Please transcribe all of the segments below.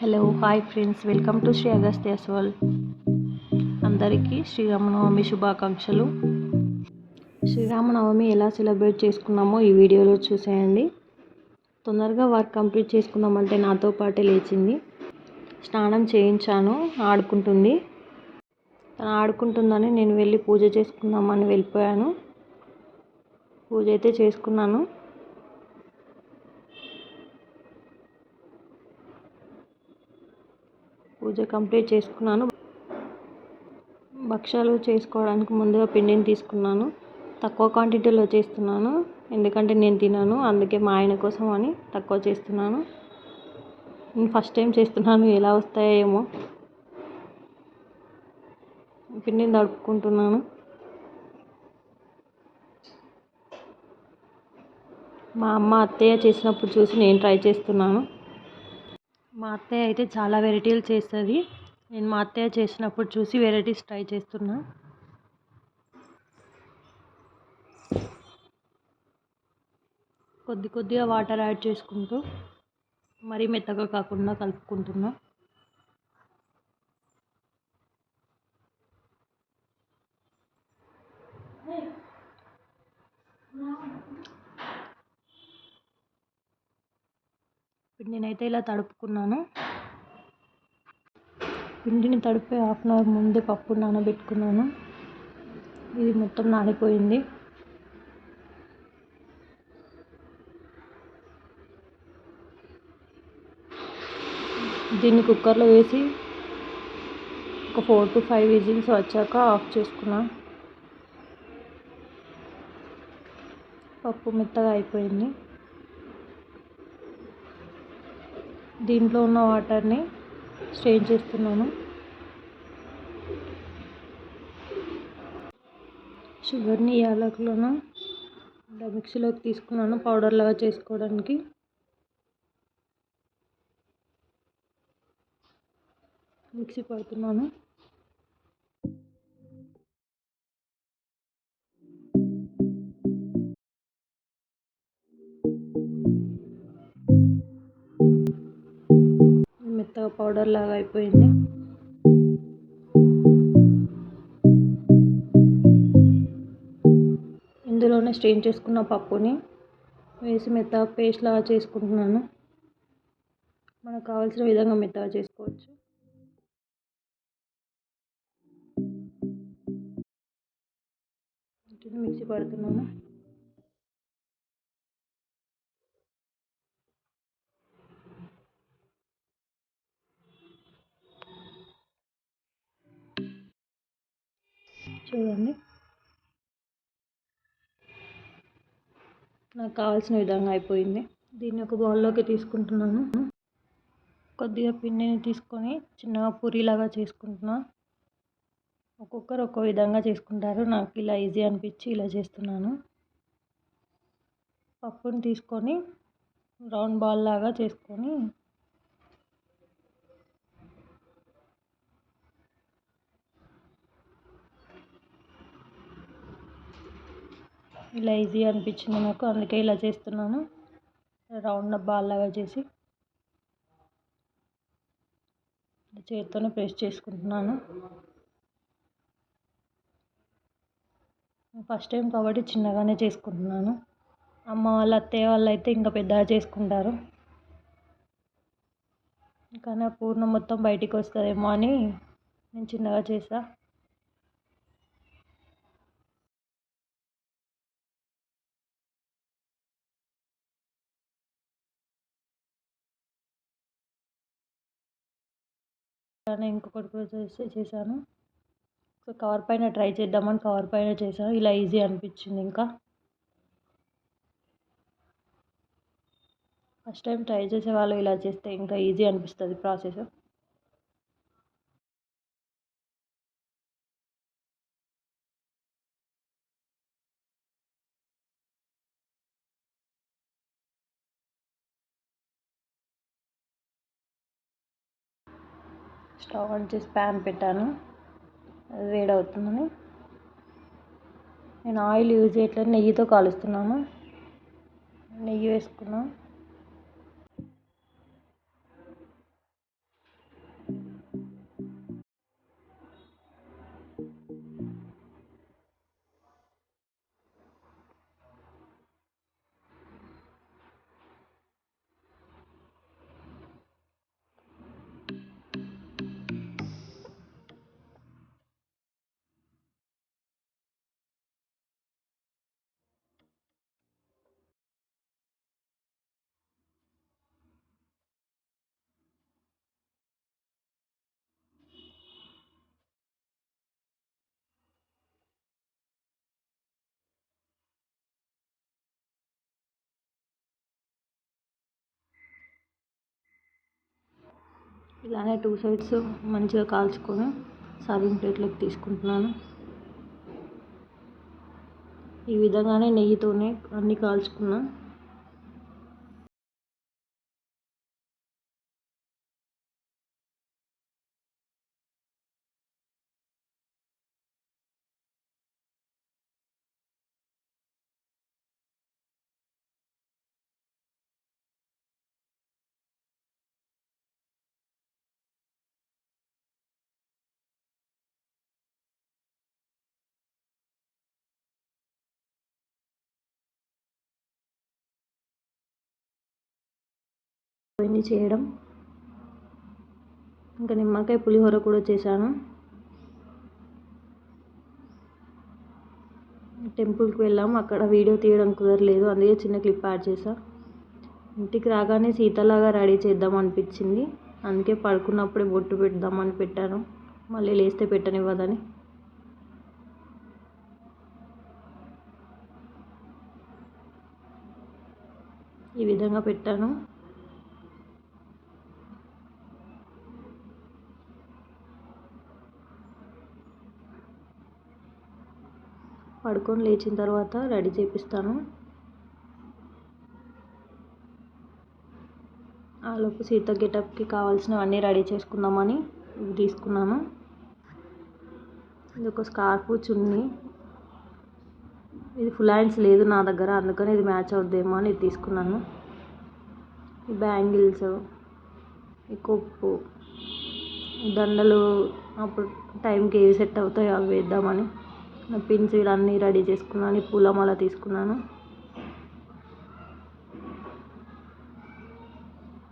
Hello hi friends welcome to Shri Agastyas world అందరికీ శ్రీరామనవమి శుభాకాంక్షలు. శ్రీరామనవమి ఎలా సెలబ్రేట్ చేసుకున్నామో ఈ వీడియోలో చూసేయండి. తొందరగా వర్క్ కంప్లీట్ చేసుకుందామంటే నాతో పాటే లేచింది. స్నానం చేయించాను ఆడుకుంటుంది. తను ఆడుకుంటుందని నేను వెళ్ళి పూజ చేసుకుందామని వెళ్ళిపోయాను. పూజ అయితే చేసుకున్నాను. పూజ కంప్లీట్ చేసుకున్నాను. భక్షాలు చేసుకోవడానికి ముందుగా పిండిని తీసుకున్నాను. తక్కువ క్వాంటిటీలో చేస్తున్నాను. ఎందుకంటే నేను తినాను. అందుకే మా ఆయన కోసం అని తక్కువ చేస్తున్నాను. నేను ఫస్ట్ టైం చేస్తున్నాను. ఎలా వస్తాయో ఏమో. పిండిని తడుపుకుంటున్నాను. మా అమ్మ అత్తయ్య చేసినప్పుడు చూసి నేను ట్రై చేస్తున్నాను. మా అత్తయ్య అయితే చాలా వెరైటీలు చేస్తుంది. నేను మా అత్తయ్య చేసినప్పుడు చూసి వెరైటీస్ ట్రై చేస్తున్నా. కొద్ది కొద్దిగా వాటర్ యాడ్ చేసుకుంటూ మరీ మెత్తగా కాకుండా కలుపుకుంటున్నా. పిండినైతే ఇలా తడుపుకున్నాను. పిండిని తడిపే హాఫ్ అన్ అవర్ ముందు పప్పు నానబెట్టుకున్నాను. ఇది మొత్తం నానిపోయింది. దీన్ని కుక్కర్లో వేసి ఒక ఫోర్ టు ఫైవ్ విజిల్స్ వచ్చాక ఆఫ్ చేసుకున్నా. పప్పు మెత్తగా అయిపోయింది. దీంట్లో ఉన్న వాటర్ని స్ట్రెయిన్ చేస్తున్నాను. షుగర్ని యాలకులను మిక్సీలోకి తీసుకున్నాను పౌడర్ లాగా చేసుకోవడానికి. మిక్సీ పడుతున్నాను. పౌడర్ లాగా అయిపోయింది. ఇందులోనే స్ట్రెయిన్ చేసుకున్న పప్పుని వేసి మెత్తగా పేస్ట్ లాగా చేసుకుంటున్నాను. మనకు కావాల్సిన విధంగా మెత్తగా చేసుకోవచ్చు. మిక్సీ పడుతున్నాను. నాకు కావాల్సిన విధంగా అయిపోయింది. దీన్ని ఒక బౌల్లోకి తీసుకుంటున్నాను. కొద్దిగా పిండిని తీసుకొని చిన్నగా పూరిలాగా చేసుకుంటున్నా. ఒక్కొక్కరు ఒక్కో విధంగా చేసుకుంటారు. నాకు ఇలా ఈజీ అనిపించి ఇలా చేస్తున్నాను. పప్పుని తీసుకొని రౌండ్ బాల్ లాగా చేసుకొని ఇలా ఈజీ అనిపించింది నాకు. అందుకే ఇలా చేస్తున్నాను. రౌండ్ బాల్ లాగా చేసి చేతితోనే ప్రెస్ చేసుకుంటున్నాను. ఫస్ట్ టైం కాబట్టి చిన్నగానే చేసుకుంటున్నాను. అమ్మ వాళ్ళ అత్తయ్య వాళ్ళు అయితే ఇంకా పెద్దగా చేసుకుంటారు. కానీ ఆ పూర్ణం మొత్తం బయటికి వస్తుందేమో అని నేను చిన్నగా చేసా. ఇంకొకటి కూడా చేసి చేశాను. సో కవర్ పైన ట్రై చేద్దామని కవర్ పైన చేశాను. ఇలా ఈజీ అనిపించింది ఇంకా. ఫస్ట్ టైం ట్రై చేసే వాళ్ళు ఇలా చేస్తే ఇంకా ఈజీ అనిపిస్తుంది ప్రాసెస్. స్టవ్ ఆన్ చేసి ప్యాన్ పెట్టాను. అది వేడవుతుందని. నేను ఆయిల్ యూజ్ చేయట్లేదు నెయ్యితో కాలుస్తున్నాను. నెయ్యి వేసుకున్నాను. ఇలానే టూ సైడ్స్ మంచిగా కాల్చుకొని సర్వింగ్ ప్లేట్లోకి తీసుకుంటున్నాను. ఈ విధంగానే నెయ్యితోనే అన్నీ కాల్చుకున్నాను ఇవన్నీ చేయడం. ఇంకా నిమ్మకాయ పులిహోర కూడా చేశాను. టెంపుల్కి వెళ్ళాము. అక్కడ వీడియో తీయడం కుదరలేదు. అందుకే చిన్న క్లిప్ యాడ్ చేసా ఇంటికి రాగానే సీతలాగా రెడీ చేద్దాం అనిపించింది. అందుకే పడుకున్నప్పుడే బొట్టు పెడదామని పెట్టాను. మళ్ళీ లేస్తే పెట్టనివ్వదని. ఈ విధంగా పెట్టాను. పడుకొని లేచిన తర్వాత రెడీ చేపిస్తాను. ఆలోపు సీత గెటప్కి కావాల్సినవన్నీ రెడీ చేసుకుందామని ఇవి తీసుకున్నాను. ఇది ఒక స్కార్ఫ్ చున్నీ. ఇది ఫుల్ హ్యాండ్స్ లేదు నా దగ్గర అందుకని ఇది మ్యాచ్ అవుద్దేమో అని ఇది తీసుకున్నాను. ఈ బ్యాంగిల్స్ ఈ కొప్పు దండలు అప్పుడు టైంకి ఏవి సెట్ అవుతాయో అవి వేద్దామని. పిన్స్ అన్నీ రెడీ చేసుకున్నాను పూలమాల తీసుకున్నాను.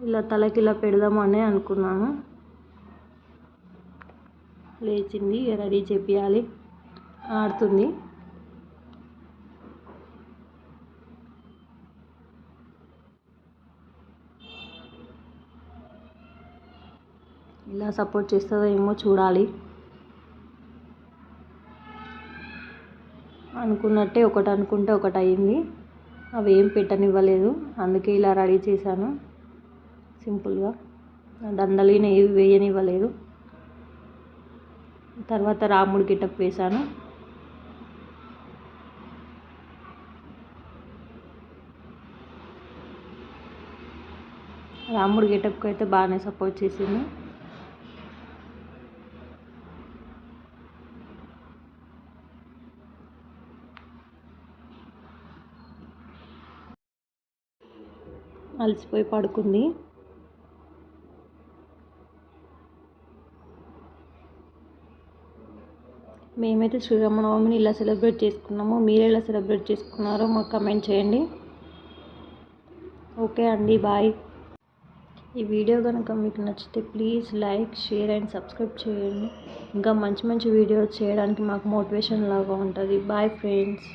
ఇలా తలకి ఇలా పెడదామని అనుకున్నాను. లేచింది రెడీ చేపియాలి. ఆడుతుంది. ఇలా సపోర్ట్ చేస్తుందో ఏమో చూడాలి. అనుకున్నట్టే ఒకటి అనుకుంటే ఒకటి అయింది. అవి ఏం పెట్టనివ్వలేదు. అందుకే ఇలా రెడీ చేశాను. సింపుల్గా. దండలిని ఏవి వేయనివ్వలేదు. తర్వాత రాముడి గిటప్ వేశాను. రాముడి గెటప్కి అయితే బాగానే సపోర్ట్ చేసింది. అలసిపోయి పడుకుంది. మేమైతే శ్రీరామనవమిని ఇలా సెలబ్రేట్ చేసుకున్నాము. మీరు ఎలా సెలబ్రేట్ చేసుకున్నారో మాకు కమెంట్ చేయండి. ఓకే అండి బాయ్. ఈ వీడియో కనుక మీకు నచ్చితే please like share and subscribe చేయండి. ఇంకా మంచి మంచి వీడియోస్ చేయడానికి మాకు మోటివేషన్ లాగా ఉంటుంది. Boy friends.